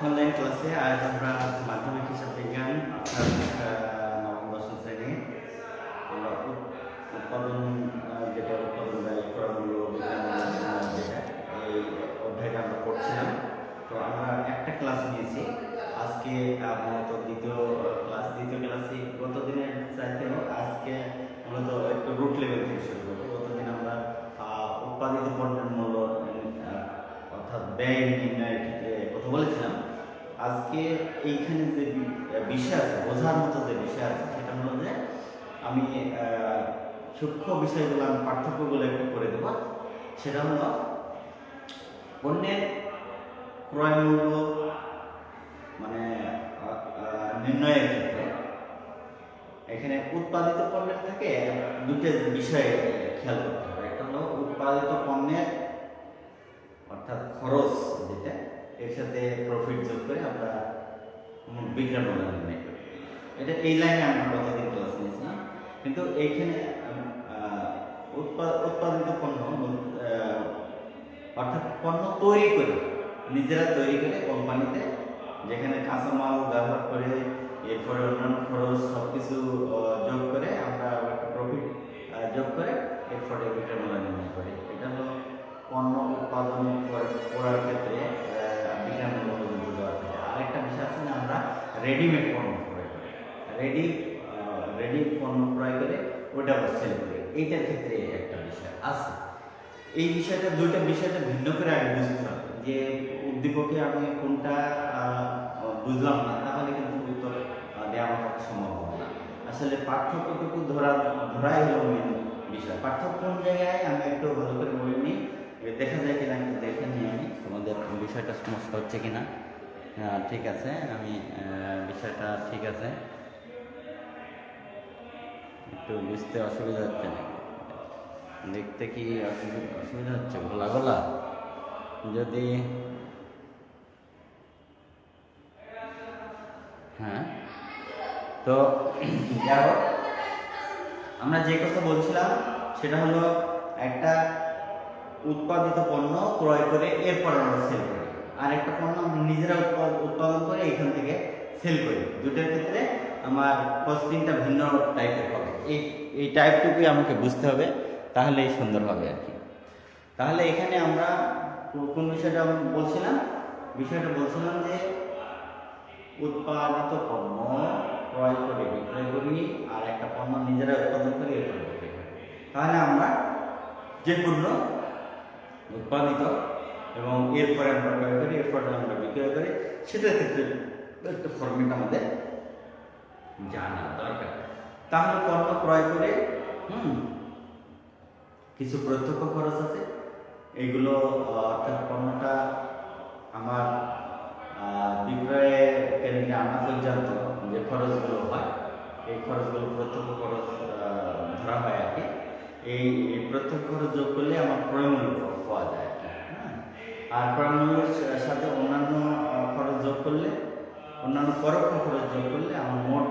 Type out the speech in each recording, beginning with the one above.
Online ক্লাসে আজ আমরা মাধ্যমিক হিসাব বিজ্ঞান অর্থাৎ নবম দশম শ্রেণি উৎপাদন যেটা উৎপাদন ব্যয় বিজ্ঞান যেটা এই অধ্যায়টা আমরা পড়ছিলাম তো আমরা একটা ক্লাস নিয়েছি আজকে মূলত দ্বিতীয় ক্লাস দ্বিতীয় ক্লাসে গত দিনের চাইতেও আজকে মূলত একটু রুট লেভেল থেকে শুরু করব গতদিন আমরা উৎপাদিত পণ্যের মূল্য অর্থাৎ ব্যয় নির্ণয়ের ক্ষেত্রে কথা বলেছিলাম। আজকে এইখানে যে বিষয় আছে, বোঝার মতো যে বিষয় আছে, সেটা হলো যে আমি সূক্ষ্ম বিষয়গুলো আমি পার্থক্যগুলো একটু করে দেব। সেটা হলো, পণ্যের ক্রয় মূল্য মানে নির্ণয়ের ক্ষেত্রে। এখানে উৎপাদিত পণ্যের থেকে দুটো বিষয় খেয়াল করতে হবে। একটা হলো উৎপাদিত পণ্যের অর্থাৎ খরচ যেটা, এর সাথে প্রফিট যোগ করে আমরা বিক্রয় মূল্য করি। এটা এই লাইনে আমরা গতদিন ক্লাস নিয়েছিলাম। কিন্তু এইখানে উৎপাদিত পণ্য অর্থাৎ পণ্য তৈরি করে, নিজেরা তৈরি করে কোম্পানিতে, যেখানে কাঁচামাল ব্যবহার করে, এরপরে অন্যান্য খরচ সব কিছু যোগ করে আমরা প্রফিট যোগ করে এরপরে বিক্রয় মূল্য করি। এটা হলো পণ্য উৎপাদন কর- করার ক্ষেত্রে থাকে আরেকটা বিষয় আছে না, আমরা রেডিমেড পণ্য ক্রয় করি। রেডি রেডি পণ্য ক্রয় করে ওটা আবার সেল করি। এইটার ক্ষেত্রে একটা বিষয় আছে। এই বিষয়টা, দুইটা বিষয়টা ভিন্ন করে আগে বুঝতে হবে যে উদ্দীপকে আমি কোনটা বুঝলাম না তাহলে কিন্তু উত্তর দেওয়া সম্ভব হবে না। আসলে পার্থক্যটুকু ধরা, ধরাই হলো মেন বিষয়। পার্থক্য কোন জায়গায় আমি একটু ভালো করে বলে নিই। এ দেখা যায় কিনা একটু দেখে নিই আমি। তোমাদের বিষয়টা সমস্যা হচ্ছে কিনা? হ্যাঁ ঠিক আছে, আমি বিষয়টা ঠিক আছে। একটু বুঝতে অসুবিধা হচ্ছে না। দেখতে কি অসুবিধা হচ্ছে? গোলা গোলা? যদি হ্যাঁ? তো, যাই আমরা যে কথা বলছিলাম, সেটা হলো একটা উৎপাদিত পণ্য ক্রয় করে এরপর আমরা সেল করি। আর একটা পণ্য আমরা নিজেরা উৎপা- উৎপাদন করে এখান থেকে সেল করি। দুটোর ক্ষেত্রে আমার কস্টিংটা ভিন্ন টাইপের হবে। এই এই টাইপটুকুই আমাকে বুঝতে হবে, তাহলেই সুন্দর হবে আর কি। তাহলে এখানে আমরা কোন বিষয়টা বলছিলাম? বিষয়টা বলছিলাম যে উৎপাদিত পণ্য ক্রয় করে বিক্রয় করি আর একটা পণ্য নিজেরা উৎপাদন করি এরপরে করি। তাহলে আমরা যে পণ্য উৎপাদিত এবং এরপরে আমরা ক্রয় করি, এরপরে আমরা বিক্রয় করি। সেটার ক্ষেত্রে একটা ফর্মেট আমাদের জানা দরকার। তাহলে পণ্য ক্রয় করে? হুম, কিছু প্রত্যক্ষ খরচ আছে। এগুলো অর্থাৎ পণ্যটা আমার বিক্রয়ে কেন্দ্রে আনা পর্যন্ত যে খরচগুলো হয়, এই খরচগুলো প্রত্যক্ষ খরচ ধরা হয় আর কি। এই প্রত্যক্ষ যোগ করলে আমার ক্রয় মূল্য পাওয়া যায়। হ্যাঁ? আর ক্রয় সাথে অন্যান্য খরচ যোগ করলে, অন্যান্য পরোক্ষ খরচ যোগ করলে আমার মোট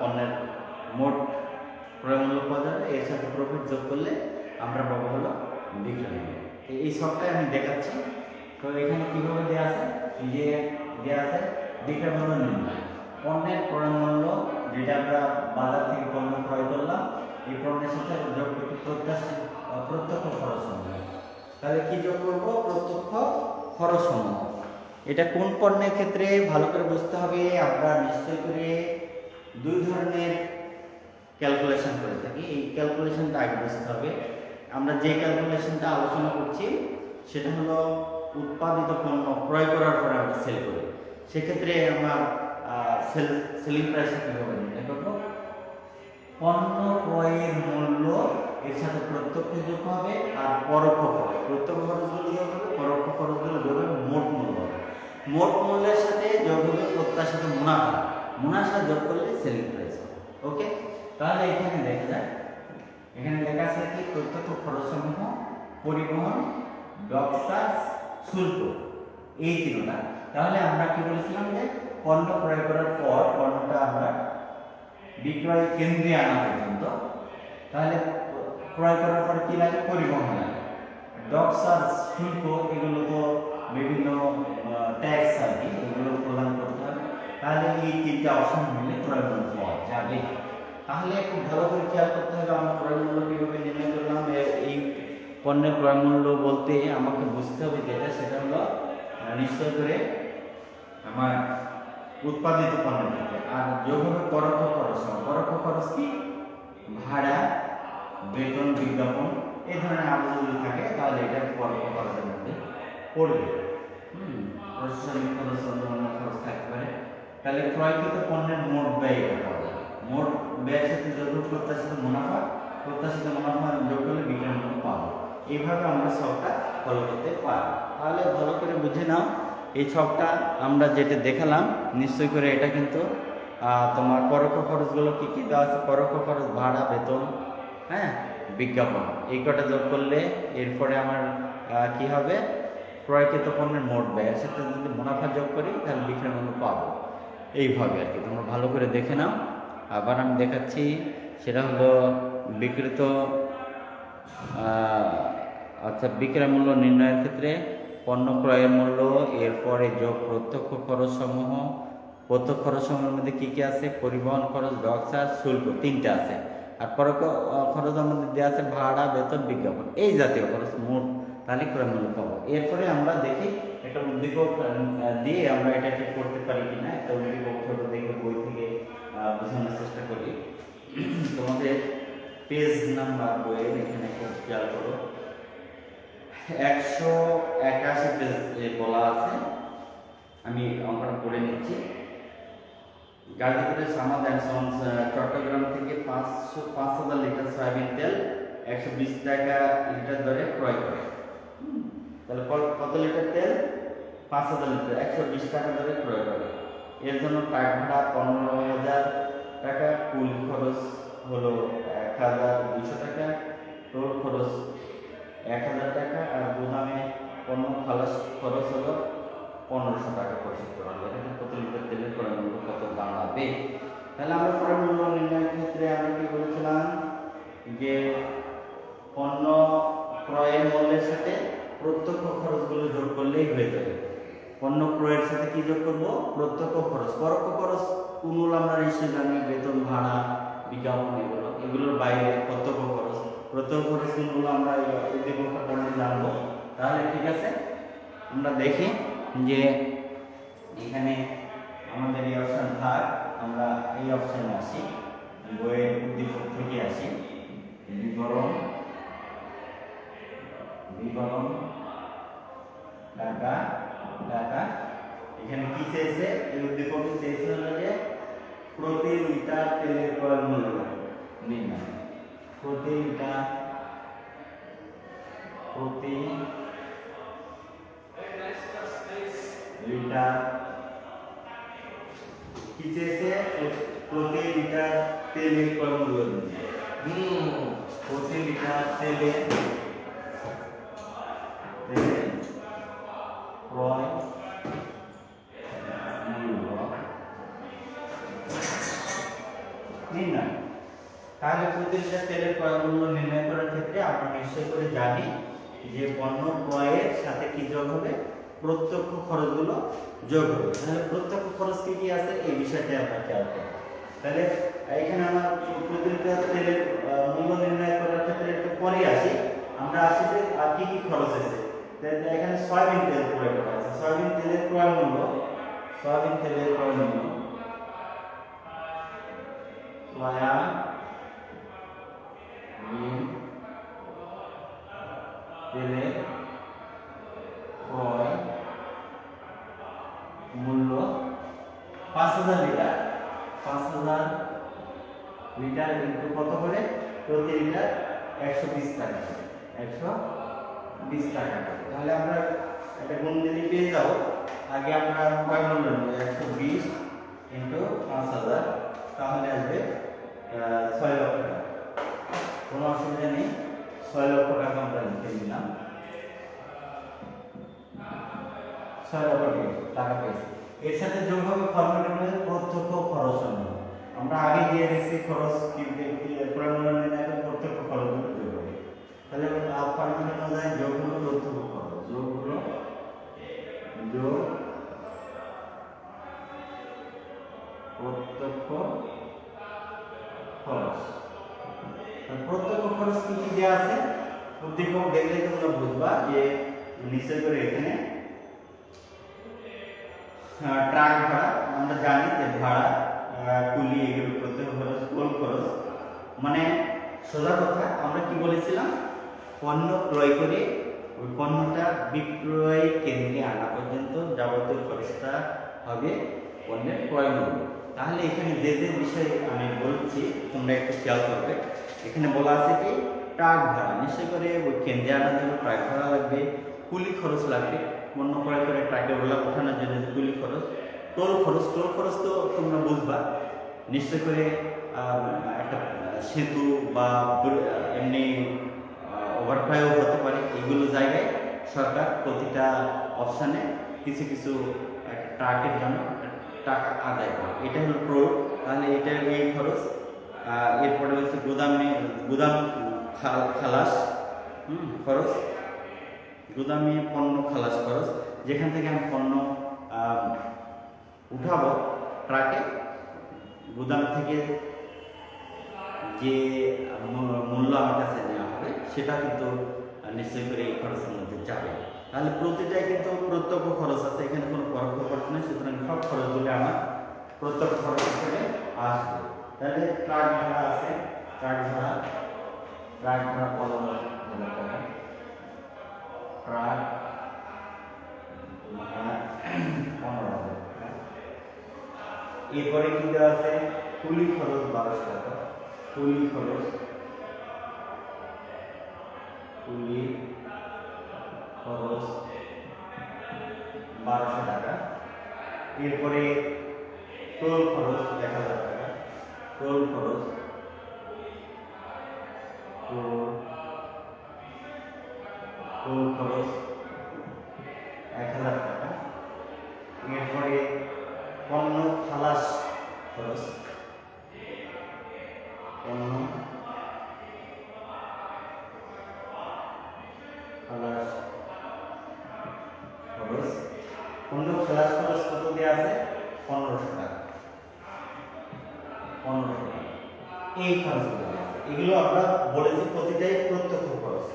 পণ্যের মোট ক্রয় মূল্য পাওয়া যাবে। এর সাথে প্রফিট যোগ করলে আমরা পাবো হলো বিক্রয় এই- সবটাই আমি দেখাচ্ছি। তো এখানে কীভাবে দেওয়া আছে? যে দেওয়া আছে বিক্রয় মূল্য নির্ণয়। পণ্যের ক্রয় মূল্য যেটা আমরা বাজার থেকে পণ্য ক্রয় করলাম এই পণ্যের সাথে যোগ প্রত্যাশিত প্রত্যক্ষ খরচ সমূহ তাহলে কি যোগ করব? প্রত্যক্ষ খরচ সমূহ এটা কোন পণ্যের ক্ষেত্রে? ভালো করে বুঝতে হবে। আমরা নিশ্চয় করে দুই ধরনের ক্যালকুলেশন করে থাকি। এই ক্যালকুলেশনটা আগে বুঝতে হবে। আমরা যে ক্যালকুলেশনটা আলোচনা করছি, সেটা হলো উৎপাদিত পণ্য ক্রয় করার পরে আমরা সেল করি। সেক্ষেত্রে আমার সেল সেলিং প্রাইস কীভাবে পণ্য ক্রয়ের মূল্য এর সাথে প্রত্যক্ষ যোগ হবে আর পরোক্ষ খরচ। প্রত্যক্ষ খরচগুলো যোগ হবে? পরোক্ষ খরচগুলো যোগ হবে মোট মূল্য হবে। মোট মূল্যের সাথে যোগ হবে প্রত্যাশিত মুনাফা। মুনাফা যোগ করলে সেলিং প্রাইস হবে। ওকে তাহলে এখানে দেখা যায় এখানে লেখা আছে কি? প্রত্যক্ষ খরচ সমূহ পরিবহন, ব্যবসা, শুল্ক। এই তিনটা। তাহলে আমরা কি বলেছিলাম যে পণ্য ক্রয় করার পর, পণ্যটা আমরা বিক্রয় কেন্দ্রে আনা পর্যন্ত। তাহলে ক্রয় করার পরে কি লাগে? পরিবহন লাগে। ডক চার্জ শুল্ক, এগুলো তো বিভিন্ন ট্যাক্স আর কি, এগুলো প্রদান করতে হবে। তাহলে এই তিনটা অপশন মিলে ক্রয় মূল্য পাওয়া যাবে। তাহলে একটু ভালো করে খেয়াল করতে হবে আমরা ক্রয় মূল্য কীভাবে নির্ণয় করলাম। এই পণ্যের ক্রয় মূল্য বলতে আমাকে বুঝতে হবে যেটা, সেটা হলো নিশ্চয় করে আমার উৎপাদিত পণ্য থেকে। আর যোগ হবে পরোক্ষ খরচ পরোক্ষ খরচ কি? ভাড়া, বেতন বিজ্ঞাপন, এই ধরনের আরও যদি থাকে, তাহলে এটা পরোক্ষ খরচের মধ্যে পড়বে। প্রশাসনিক খরচ, অন্যান্য খরচ থাকতে পারে। তাহলে ক্রয়কৃত পণ্যের মোট ব্যয় পাওয়া যাবে মোট ব্যয়ের সাথে যোগ প্রত্যাশিত মুনাফা প্রত্যাশিত মুনাফা যোগ করলে মূল্য পাবো এইভাবে আমরা ছকটা ফলো করতে পারি তাহলে ভালো করে বুঝে নাও। এই ছকটা আমরা যেটা দেখালাম, নিশ্চয় করে এটা কিন্তু তোমার পরোক্ষ খরচগুলো কী কী দেওয়া আছে? পরোক্ষ খরচ, ভাড়া, বেতন হ্যাঁ? বিজ্ঞাপন। এই কটা যোগ করলে এরপরে আমার কি হবে? ক্রয়কৃত পণ্যের মোট ব্যয়। এর সাথে যদি মুনাফা যোগ করি, তাহলে বিক্রয় মূল্য পাবো। এইভাবে আর কি। তোমরা ভালো করে দেখে নাও। আবার আমি দেখাচ্ছি, সেটা হলো বিক্রিত আচ্ছা বিক্রয় মূল্য নির্ণয়ের ক্ষেত্রে পণ্য ক্রয়ের মূল্য, এরপরে যোগ প্রত্যক্ষ খরচ সমূহ প্রত্যক্ষ খরচ সমূহের মধ্যে কী কী আছে? পরিবহন খরচ চার্জ, শুল্ক, তিনটা আছে। আর পরোক্ষ খরচের মধ্যে দেওয়া আছে ভাড়া, বেতন, বিজ্ঞাপন। এই জাতীয় খরচ মোট তাহলে ক্রয় মূল্য পাবো। এরপরে আমরা দেখি একটা উদ্দীপক দিয়ে আমরা এটা ঠিক করতে পারি কি না একটা উদ্দীপক ছোট দেখে বই থেকে বোঝানোর চেষ্টা করি। তোমাদের পেজ নাম্বার বইয়ের এখানে খুব খেয়াল করো। একশো একাশি পেজ বলা আছে। আমি অঙ্কটা করে নিচ্ছি। গাজীপুরের সামাদ অ্যান্ড সন্স চট্টগ্রাম থেকে পাঁচশো পাঁচ হাজার লিটার সয়াবিন তেল, একশো বিশ টাকা লিটার দরে ক্রয় করে। তাহলে কত লিটার তেল? পাঁচ হাজার লিটার, একশো বিশ টাকা দরে ক্রয় করে। এর জন্য ট্রাক ভাড়া পনেরো হাজার টাকা, কুল খরচ হলো এক হাজার দুশো টাকা, টোল খরচ এক হাজার টাকা আর গুদামে পণ্য খালাস খরচ হলো পনেরোশো টাকা করা হবে এখানে কত লিটার তেলের ক্রয় মূল্য কত দাঁড়াবে? তাহলে আমরা ক্রয় মূল্য নির্ণয়ের ক্ষেত্রে আমরা কি বলেছিলাম? যে পণ্য ক্রয়ের মূল্যের সাথে প্রত্যক্ষ খরচগুলো যোগ করলেই হয়ে যাবে। পণ্য ক্রয়ের সাথে কি যোগ করব? প্রত্যক্ষ খরচ। পরোক্ষ খরচ কোনগুলো আমরা নিশ্চয়ই জানি বেতন ভাড়া, বিজ্ঞাপন এগুলো, এগুলোর বাইরে প্রত্যক্ষ খরচ। খরচ কোনগুলো আমরা উদ্দীপকটা পড়লে জানব। তাহলে ঠিক আছে, আমরা দেখি যে এখানে আমাদের এই অপশন থাক, আমরা এই অপশনে আসি, বইয়ের উদ্দীপক থেকে আসি। বিবরণ বিবরণ টাকা টাকা এখানে কি চেয়েছে? এই উদ্দীপকে চেয়েছে হলো যে প্রতি লিটার তেলের ক্রয় মূল্য নির্ণয়। প্রতি লিটার প্রতি লিটার কি চেয়েছে? প্রতি লিটার তেলের ক্রয় মূল্য প্রতি লিটার তেলে প্রতি লিটার ক্রয় মূল্য নির্ণয় করার ক্ষেত্রে আমরা নিশ্চয় করে জানি যে পণ্য ক্রয়ের সাথে কি যোগ হবে, প্রত্যক্ষ খরচগুলো যোগ হবে। তাহলে প্রত্যক্ষ খরচ কি কি আছে? এই বিষয়টা আমরা খেয়াল করব। তাহলে এখানে আমার প্রতি লিটার তেলের মূল্য নির্ণয় করার ক্ষেত্রে একটু পরে আসি। আমরা আসি যে, আর কি কি খরচ আছে এখানে সয়াবিন তেল ক্রয় করা আছে সয়াবিন তেলের ক্রয় মূল্য, সয়াবিন তেলের ক্রয় মূল্য। সয়াবিন তেলের ক্রয় মূল্য পাঁচ হাজার লিটার। পাঁচ হাজার লিটার ইন্টু কত করে? প্রতি লিটার একশো বিশ টাকা একশো বিশ টাকা তাহলে আমরা একটা গুণ যদি পেয়ে যাব আগে আমরা কয় মূল্য নেব একশো বিশ ইন্টু পাঁচ হাজার, তাহলে আসবে ছয় লক্ষ। কোনো অসুবিধা নেই। ছয় লক্ষ টাকা আমরা লিখে দিলাম। ছয় লক্ষ টাকা পেয়েছি। এর সাথে যোগ হবে ফর্মেটের প্রত্যক্ষ খরচ আমরা আগে দিয়ে দেখছি খরচ কি প্রণয়নের প্রত্যক্ষ খরচ যোগ হবে। তাহলে লাভ ফর্মেটের যোগ হলো প্রত্যক্ষ খরচ। যোগ হলো যোগ প্রত্যক্ষ খরচ। আছে? উদ্দীপক দেখলে তোমরা বুঝবা যে নিশ্চয় করে এখানে ট্রাক ভাড়া, আমরা জানি যে ভাড়া কুলি এগুলো করতে খরচ টোল খরচ। মানে সোজা কথা, আমরা কি বলেছিলাম? পণ্য ক্রয় করে ওই পণ্যটা বিক্রয় কেন্দ্রে আনা পর্যন্ত যাবতীয় খরচটা হবে পণ্যের ক্রয় মূল্য। তাহলে এখানে যে যে বিষয়ে আমি বলছি, তোমরা একটু খেয়াল করবে। এখানে বলা আছে কি? ট্রাক ভাড়া নিশ্চয় করে ওই কেন্দ্রে আনার জন্য ট্রাক ভাড়া লাগবে। কুলি খরচ লাগবে। পণ্য ক্রয় করে ট্রাকে ওগুলা ওঠানোর জন্য কুলি খরচ, টোল খরচ টোল খরচ তো তোমরা বুঝবা। নিশ্চয় করে একটা সেতু বা এমনি ওভারফ্লাইও হতে পারে। এগুলো জায়গায় সরকার প্রতিটা অপশানে কিছু কিছু ট্রাকের জন্য টাকা আদায় করে। এটা হলো টোল তাহলে এটা এই খরচ এরপরে হচ্ছে গুদামে গুদাম খালাস হুম, খরচ গুদামে পণ্য খালাস খরচ যেখান থেকে আমি পণ্য উঠাবো ট্রাকে গুদাম থেকে যে মূল্য আমার কাছে নেওয়া হবে সেটা কিন্তু আহ, নিশ্চয়ই করে এই খরচের মধ্যে যাবে। তাহলে প্রতিটাই কিন্তু প্রত্যক্ষ খরচ আছে, এখানে কোনো পরোক্ষ খরচ নেই, সুতরাং সব খরচগুলি আমার প্রত্যক্ষ খরচ হিসেবে আসবে। তাহলে ট্রাক ভাড়া আছে, ট্রাক ভাড়া ট্রাক ভাড়া পনেরো হাজার টাকা। ট্রাক এরপরে কি দেওয়া আছে? কুলি খরচ বারোশো টাকা। কুলি খরচ এরপরে টোল খরচ দেখা যাবে টাকা টোল খরচ পণ্য খালাস খরচ কত দেওয়া আছে? পনেরোশো টাকা। পনেরোশো টাকা। এই খরচগুলো এগুলো আমরা বলেছি প্রতিটাই প্রত্যক্ষ খরচ।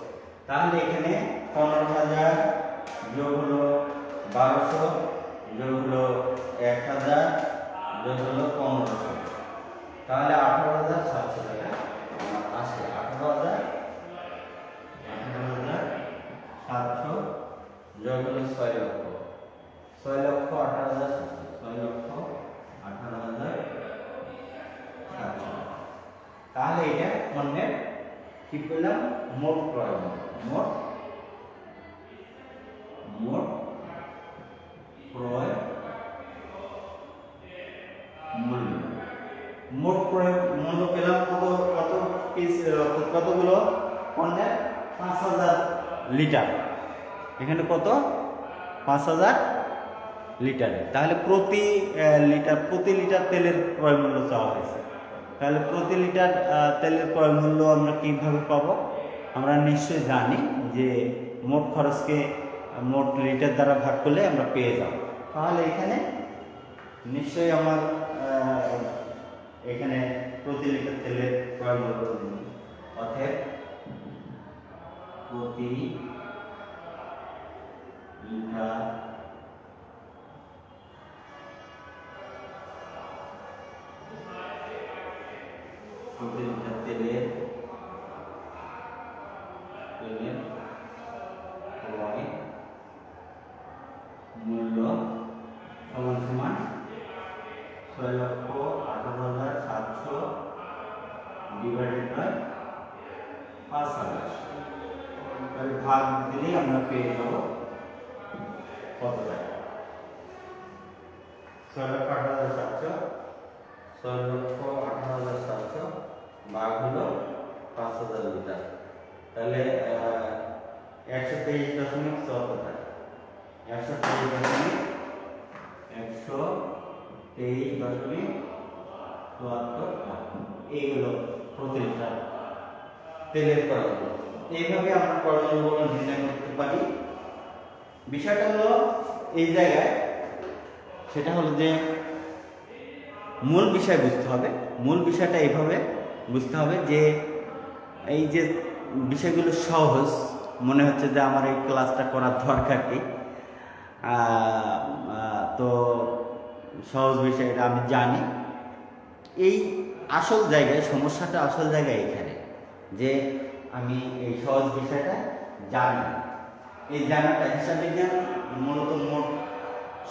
তাহলে এখানে পনেরো হাজার যোগ হলো বারোশো, যোগ হলো এক হাজার, যোগ হলো পনেরোশো। তাহলে আঠারো হাজার সাতশো টাকা। আসে আঠারো হাজার আঠারো হাজার সাতশো, যোগ হলো ছয় লক্ষ। ছয় লক্ষ আঠারো হাজার ছয় লক্ষ আঠারো হাজার সাতশো। তাহলে এটা পণ্যের কি পেলাম মোট ক্রয় মোট মোট ক্রয় মূল্য। মোট ক্রয় মূল্য পেলাম কত কত পিস কতগুলো? পণ্যের পাঁচ হাজার লিটার। এখানে কত? পাঁচ হাজার লিটারে তাহলে প্রতি লিটার প্রতি লিটার তেলের ক্রয় মূল্য চাওয়া হয়েছে। তাহলে প্রতি লিটার তেলের ক্রয় মূল্য আমরা কীভাবে পাবো? আমরা নিশ্চয়ই জানি যে মোট খরচকে, মোট লিটার দ্বারা ভাগ করলে আমরা পেয়ে যাব। তাহলে এখানে নিশ্চয়ই আমার এখানে প্রতি লিটার তেলের ক্রয় মূল্য অর্থাৎ প্রতি লিটার প্রতি লিটার তেলের তেলের ক্রয় মূল্য সমান সমান ছয় লক্ষ আঠারো হাজার সাতশো ডিভাইডেড বাই পাঁচ হাজার তাহলে ভাগ দিলেই আমরা পেয়ে যাব কত টাকা ছয় লক্ষ আঠারো হাজার সাতশো ছয় লক্ষ আঠারো হাজার সাতশো ভাগ হলো পাঁচ হাজার লিটার তাহলে একশো তেইশ দশমিক চুয়াত্তর টাকা একশো তেইশ দশমিক একশো তেইশ দশমিক চুয়াত্তর টাকা এইগুলো প্রতি লিটার তেলের করণীয় এইভাবে আমরা করণীয়গুলো নির্ণয় করতে পারি বিষয়টা হলো এই জায়গায় সেটা হলো যে মূল বিষয় বুঝতে হবে। মূল বিষয়টা এইভাবে বুঝতে হবে যে এই যে বিষয়গুলো সহজ, মনে হচ্ছে যে আমার এই ক্লাসটা করার দরকার কি। তো সহজ বিষয়টা আমি জানি। এই আসল জায়গায়, সমস্যাটা আসল জায়গায় এখানে, যে আমি এই সহজ বিষয়টা জানি এই জানাটা হিসাবে বিজ্ঞান মূলত মোট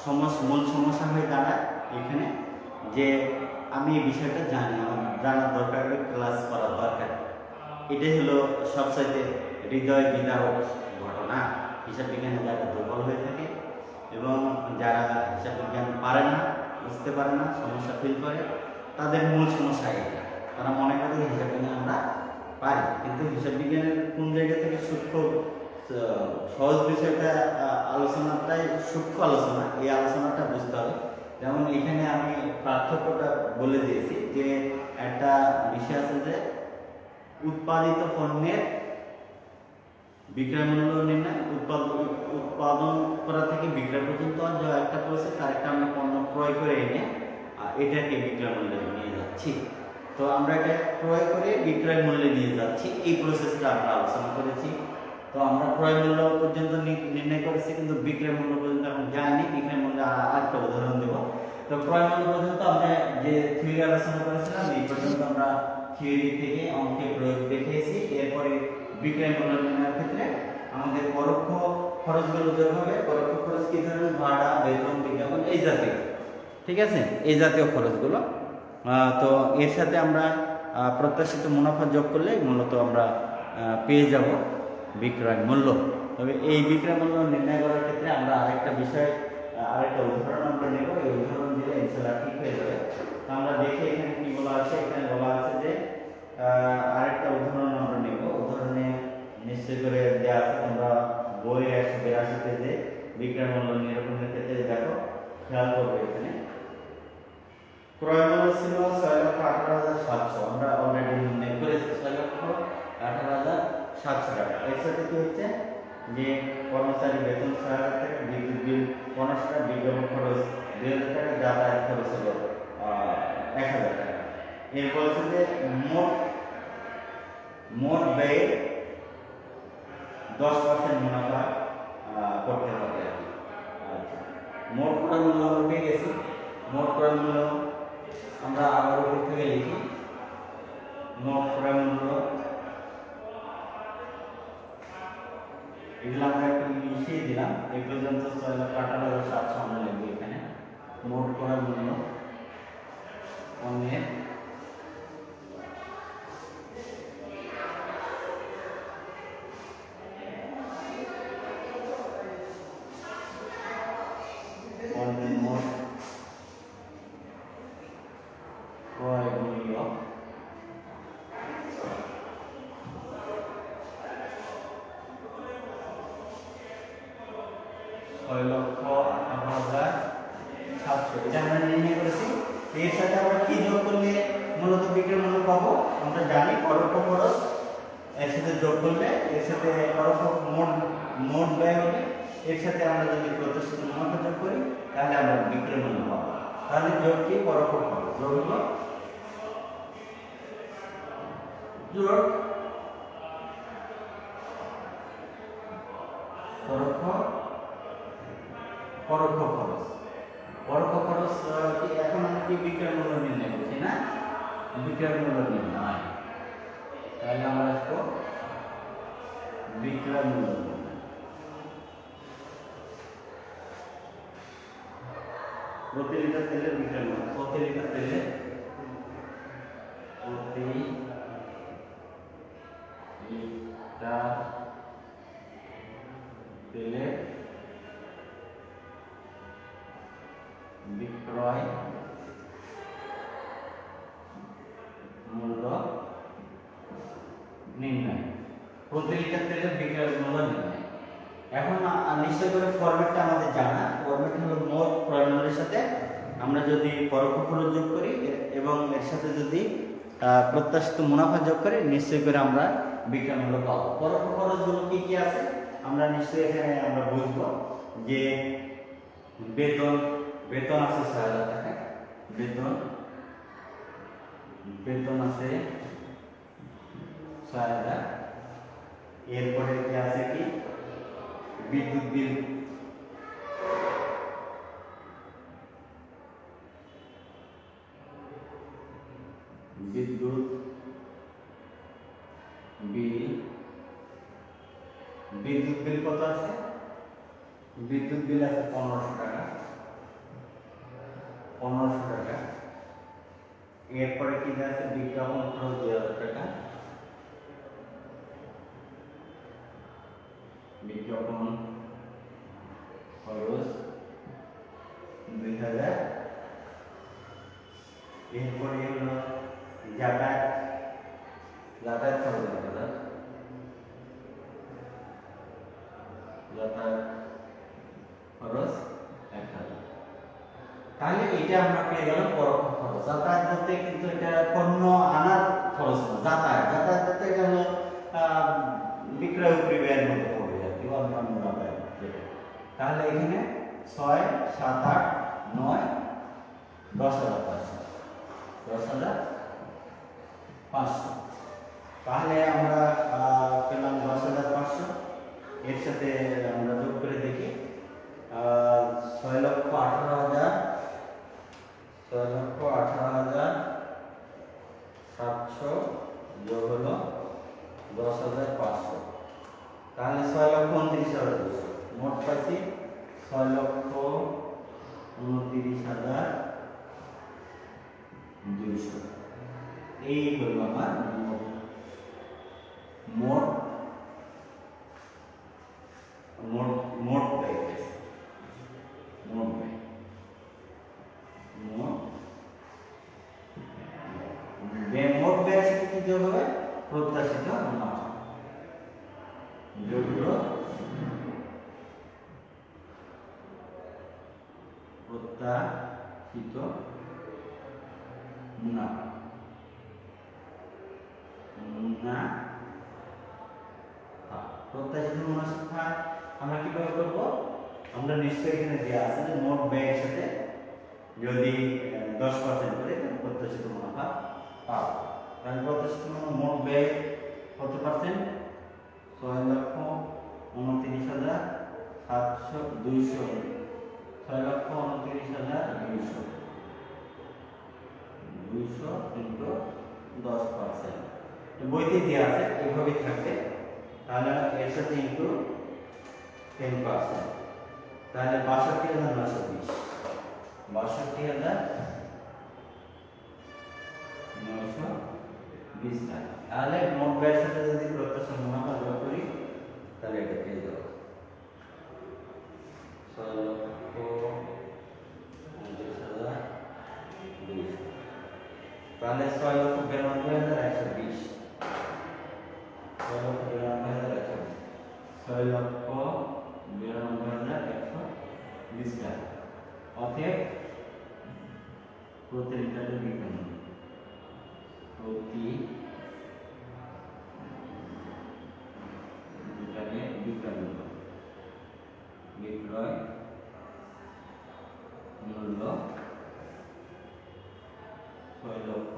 সমস্যা মূল সমস্যা হয়ে দাঁড়ায় এখানে যে আমি এই বিষয়টা জানি, আমার জানার দরকার ক্লাস করা দরকার। এটাই হলো সবচাইতে হৃদয় বিদারক ঘটনা। হিসাব বিজ্ঞানে যারা দুর্বল হয়ে থাকে এবং যারা হিসাব বিজ্ঞান পারে না, বুঝতে পারে না, সমস্যা ফিল করে, তাদের মূল সমস্যা এটা। তারা মনে করে হিসাব বিজ্ঞান আমরা পারি, কিন্তু হিসাব বিজ্ঞানের কোন জায়গা থেকে সূক্ষ্ম আহ, সহজ বিষয়টা আলোচনাটাই সূক্ষ্ম আলোচনা এই আলোচনাটা বুঝতে হবে। যেমন এখানে আমি পার্থক্যটা বলে দিয়েছি যে একটা বিষয় আছে যে উৎপাদিত পণ্যের বিক্রয় মূল্য নির্ণয় উৎপাদন করা থেকে বিক্রয় পর্যন্ত যে একটা প্রসেস তার একটা আমরা পণ্য ক্রয় করে এনে এটাকে বিক্রয় মূল্যে নিয়ে যাচ্ছি। তো আমরা এটা ক্রয় করে বিক্রয় মূল্যে নিয়ে যাচ্ছি। এই প্রসেসটা আমরা আলোচনা করেছি। তো আমরা ক্রয় মূল্য পর্যন্ত নির্ণয় করেছি, কিন্তু বিক্রয় মূল্য পর্যন্ত এখন যায়নি, বিক্রয় মূল্য আর- আরেকটা উদাহরণ দেব। তো ক্রয় মূল্য পর্যন্ত আমরা যে থিওরি আলোচনা করেছিলাম, এই পর্যন্ত আমরা থিওরি থেকে অঙ্কে প্রয়োগ দেখিয়েছি। এরপরে বিক্রয় মূল্য নির্ণয়ের ক্ষেত্রে আমাদের পরোক্ষ খরচগুলো যোগ হবে। পরোক্ষ খরচ কি ধরনের? ভাড়া, বেতন, বিজ্ঞাপন, এই জাতীয়। ঠিক আছে? এই জাতীয় খরচগুলো। তো এর সাথে আমরা প্রত্যাশিত মুনাফা যোগ করলে মূলত আমরা পেয়ে যাব। বিক্রয় মূল্য। তবে এই বিক্রয় মূল্য নির্ণয় করার ক্ষেত্রে আমরা আরেকটা বিষয়, আরেকটা উদাহরণ আমরা নেব। এই উদাহরণ দিলে ইনশাল্লাহ ঠিক হয়ে যাবে। আমরা দেখি এখানে কি বলা আছে। এখানে বলা আছে যে আরেকটা উদাহরণ আমরা নেব। উদাহরণে নিশ্চয় করে দেওয়া আছে তোমরা বই একশো বিরাশি পেজে বিক্রয় মূল্য নিরূপণের ক্ষেত্রে দেখো। খেয়াল করবে এখানে। ক্রয় ছিল ছয় লক্ষ আঠারো হাজার সাতশো। আমরা অলরেডি নির্ণয় করেছি। ছয় লক্ষ আঠারো হাজার সাতশো টাকা এর সাথে কি হচ্ছে? যে কর্মচারী বেতন ছয় হাজার টাকা বিদ্যুৎ বিল পনেরোশো টাকা বিজ্ঞাপন খরচ দুই হাজার টাকা খরচ হলো এক হাজার টাকা। এর বলছে যে মোট মোট ব্যয়ের দশ পার্সেন্ট মুনাফা করতে হবে। আচ্ছা। মোট ক্রয় মূল্য আমরা পেয়ে গেছি। মোট ক্রয় মূল্য আমরা আবার উপর থেকে লিখি। মোট ক্রয় মূল্য এগুলো আমরা একটু মিশিয়ে দিলাম। এই পর্যন্ত ছয় লক্ষ আঠারো হাজার সাতশো আমরা লাগবে এখানে। মোট করার জন্য পণ্যের পণ্যের মোট ক্রয় মূল্য ছয় লক্ষ আঠারো হাজার সাতশো এটা আমরা নির্ণয় করেছি এর সাথে আমরা কি যোগ করলে মূলত বিক্রয় মূল্য পাবো আমরা জানি পরোক্ষ খরচ এর সাথে যোগ করলে এর সাথে পরোক্ষ মোট মোট ব্যয় হবে এর সাথে আমরা যদি প্রতিষ্ঠিত মুনাফা যোগ করি তাহলে আমরা বিক্রয় মূল্য পাবো তাহলে যোগ কি পরোক্ষ খরচ যোগ পরোক্ষ খরচ। পরোক্ষ খরচ এখন আমরা কি বিক্রয় মূল্য নির্ণয় করছি না? বিক্রয় মূল্য নির্ণয় তাহলে আমরা আসব বিক্রয় মূল্য নির্ণয়। প্রতি লিটার তেলের মিটার প্রতি লিটার তেলে? প্রতি লিটার তেলের বিক্রয় মূল্য নির্ণয় প্রতি লিটার তেলের বিক্রয় মূল্য নির্ণয় এখন আ- আ- নিশ্চয় করে ফরম্যাটটা আমাদের জানা ফরম্যাট হলো মোট ক্রয় মূল্যের সাথে আমরা যদি পরোক্ষ খরচ যোগ করি এ- এবং এর সাথে যদি আহ, প্রত্যাশিত মুনাফা যোগ করে নিশ্চয় করে আমরা বিক্রয় মূল্য পাবো। পরোক্ষ খরচগুলো কি কি আছে? আমরা নিশ্চয়ই এখানে আমরা বুঝব যে বেতন বেতন আছে ছয় হাজার টাকা। বেতন বেতন আছে ছয় হাজার। এরপরে কি আছে কি? বিদ্যুৎ বিল। বিদ্যুৎ বিল বিদ্যুৎ বিল কত আছে? বিদ্যুৎ বিল আছে পনেরোশো টাকা। পনেরোশো টাকা। এরপরে কি আছে? বিজ্ঞাপন খরচ দুই হাজার টাকা। বিজ্ঞাপন খরচ দুই হাজার। এরপরে হলো যাতায়াত যাতায়াত খরচ এক হাজার যাতায়াত খরচ এক হাজার তাহলে এটা আমরা পেয়ে গেলাম পরোক্ষ খরচ। যাতায়াত বলতে কিন্তু এটা পণ্য আনার খরচ না। যাতায়াত। যাতায়াত বলতে এটা হলো বিক্রয় বিক্রয় ব্যয়ের মধ্যে পড়বে আর কি অন্যান্য ব্যয় তাহলে এখানে ছয়, সাত, আট, নয়, দশ হাজার পাঁচশো। দশ হাজার পাঁচশো। তাহলে আমরা পেলাম দশ হাজার পাঁচশো। এর সাথে আমরা যোগ করে দেখি। ছয় লক্ষ আঠারো হাজার, ছয় লক্ষ আঠারো হাজার সাতশো যোগ হলো দশ হাজার পাঁচশো। তাহলে ছয় লক্ষ উনত্রিশ হাজার দুশো। মোট পাচ্ছি ছয় লক্ষ উনত্রিশ হাজার দুইশো এই হলো আমার মোট মোট মোট মোট ব্যয় হয়েছে। মোট ব্যয় মোট ব্যয় মোট ব্যয়ের সাথে কি যোগ হবে প্রত্যাশিত মুনাফা যোগ হলো প্রত্যাশিত মুনাফা মুনাফা প্রত্যাশিত মুনাফা আমরা কীভাবে করব আমরা নিশ্চয়ই এখানে দেওয়া আছে যে মোট ব্যয়ের সাথে যদি দশ পার্সেন্ট করে তাহলে প্রত্যাশিত মুনাফা পাবো। তাহলে প্রত্যাশিত মোট ব্যয় কত পার্সেন্ট ছয় লক্ষ উনত্রিশ হাজার সাতশো দুইশো। ছয় লক্ষ উনত্রিশ হাজার দুইশো। দুইশো ইন্টু দশ পার্সেন্ট বইতে দেওয়া আছে এইভাবে থাকবে। তাহলে এর সাথে ইন্টু টেন পার্সেন্ট তাহলে বাষট্টি হাজার নশো বিশ। বাষট্টি হাজার নশো বিশ টাকা। তাহলে মোট ব্যয়ের সাথে যদি প্রত্যাশা মুনাফা যোগ করি, তাহলে এটা পেয়ে যাব। তাহলে ছয় লক্ষ বিরানব্বই হাজার একশো বিশ ছয় লক্ষ বিরানব্বই হাজার একশো বিশ ছয় লক্ষ বিরানব্বই হাজার একশো বিশ টাকা অতএব প্রতি লিটারে বিজ্ঞান প্রতি লিটারে বিক্রয় মূল্য বিক্রয় মূল্য ছয় লক্ষ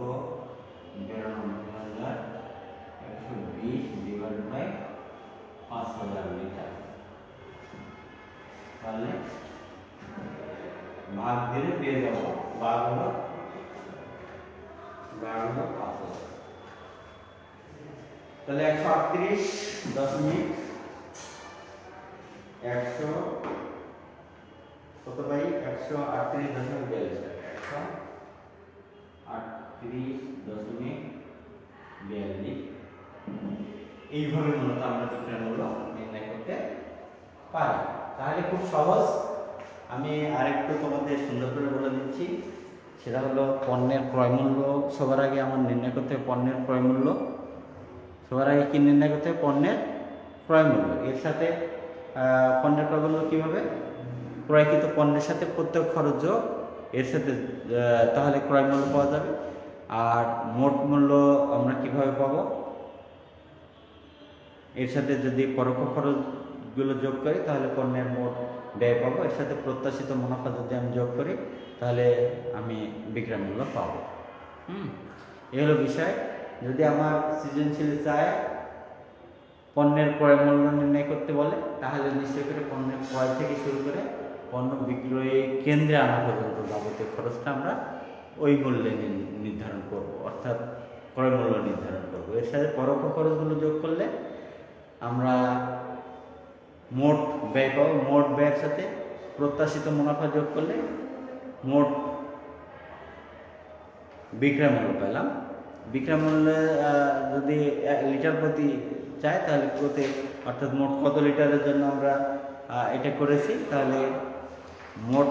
বিরানব্বই হাজার একশো বিশ ডিভাইড বাই পাঁচ হাজার লিটার তাহলে ভাগ দিলে পেয়ে যাব ভাগ হলো ভাগ হলো পাঁচ হাজার তাহলে একশো আটত্রিশ দশমিক একশো কত পাই? একশো আটত্রিশ দশমিক বিয়াল্লিশ একশো আটত্রিশ দশমিক বিয়াল্লিশ। এইভাবে মূলত আমরা বিক্রয় মূল্য নির্ণয় করতে পারি। তাহলে খুব সহজ। আমি আরেকটু তোমাদের সুন্দর করে বলে দিচ্ছি। সেটা হলো পণ্যের ক্রয় মূল্য সবার আগে আমার নির্ণয় করতে হবে পণ্যের ক্রয় মূল্য সবার আগে কি নির্ণয় করতে হবে? পণ্যের ক্রয় মূল্য এর সাথে পণ্যের ক্রয় মূল্য কীভাবে? ক্রয়কৃত পণ্যের সাথে প্রত্যেক খরচ যোগ এর সাথে তাহলে ক্রয় মূল্য পাওয়া যাবে। আর মোট মূল্য আমরা কীভাবে পাবো? এর সাথে যদি পরোক্ষ খরচগুলো যোগ করি, তাহলে পণ্যের মোট ব্যয় পাবো। এর সাথে প্রত্যাশিত মুনাফা যদি আমি যোগ করি, তাহলে আমি বিক্রয় মূল্য পাবো। হুম? এই হলো বিষয়। যদি আমার সৃজনশীল চায় পণ্যের ক্রয় মূল্য নির্ণয় করতে বলে, তাহলে নিশ্চয় করে পণ্যের ক্রয় থেকে শুরু করে পণ্য বিক্রয় কেন্দ্রে আনা পর্যন্ত যাবতীয় খরচটা আমরা ওই মূল্যে নির্ধারণ করব, অর্থাৎ ক্রয় মূল্য নির্ধারণ করব। এর সাথে পরোক্ষ খরচগুলো যোগ করলে আমরা মোট ব্যয় পাবো, মোট ব্যয়ের সাথে প্রত্যাশিত মুনাফা যোগ করলে মোট বিক্রয় মূল্য পেলাম বিক্রয় মূল্যে যদি লিটার প্রতি চাই, তাহলে প্রতি, অর্থাৎ মোট কত লিটারের জন্য আমরা এটা করেছি, তাহলে মোট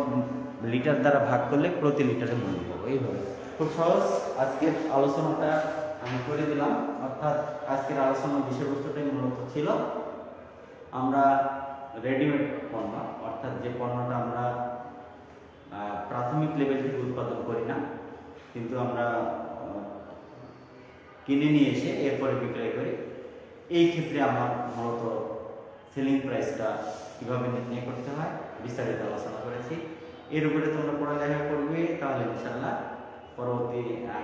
লিটার দ্বারা ভাগ করলে প্রতি লিটারে মূল্য পাবো। এইভাবে। খুব সহজ, আজকের আলোচনাটা আমি করে দিলাম। অর্থাৎ আজকের আলোচনার বিষয়বস্তুটাই মূলত ছিল, আমরা রেডিমেড পণ্য, অর্থাৎ যে পণ্যটা আমরা প্রাথমিক লেভেল থেকে উৎপাদন করি না, কিন্তু আমরা কিনে নিয়ে এসে এরপরে বিক্রয় করি। এই ক্ষেত্রে আমার মূলত সেলিং প্রাইসটা কীভাবে নির্ণয় করতে হয় বিস্তারিত আলোচনা করেছি। এর উপরে তোমরা পড়ালেখা করবে, তাহলে ইনশাল্লাহ পরবর্তী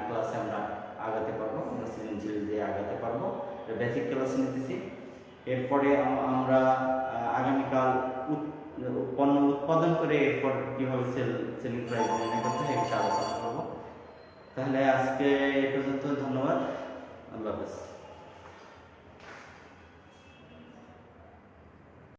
ক্লাসে আমরা আগাতে পারব, আমরা সৃজনশীল দিয়ে আগাতে পারব। বেসিক ক্লাস নিতেছি। এরপরে আমরা আগামীকাল পণ্য উৎপাদন করে এরপর কীভাবে সেল সেলিং প্রাইস নির্ণয় করতে হয় আলোচনা করব। তাহলে আজকে এ পর্যন্ত, ধন্যবাদ। আল্লাহ হাফেজ।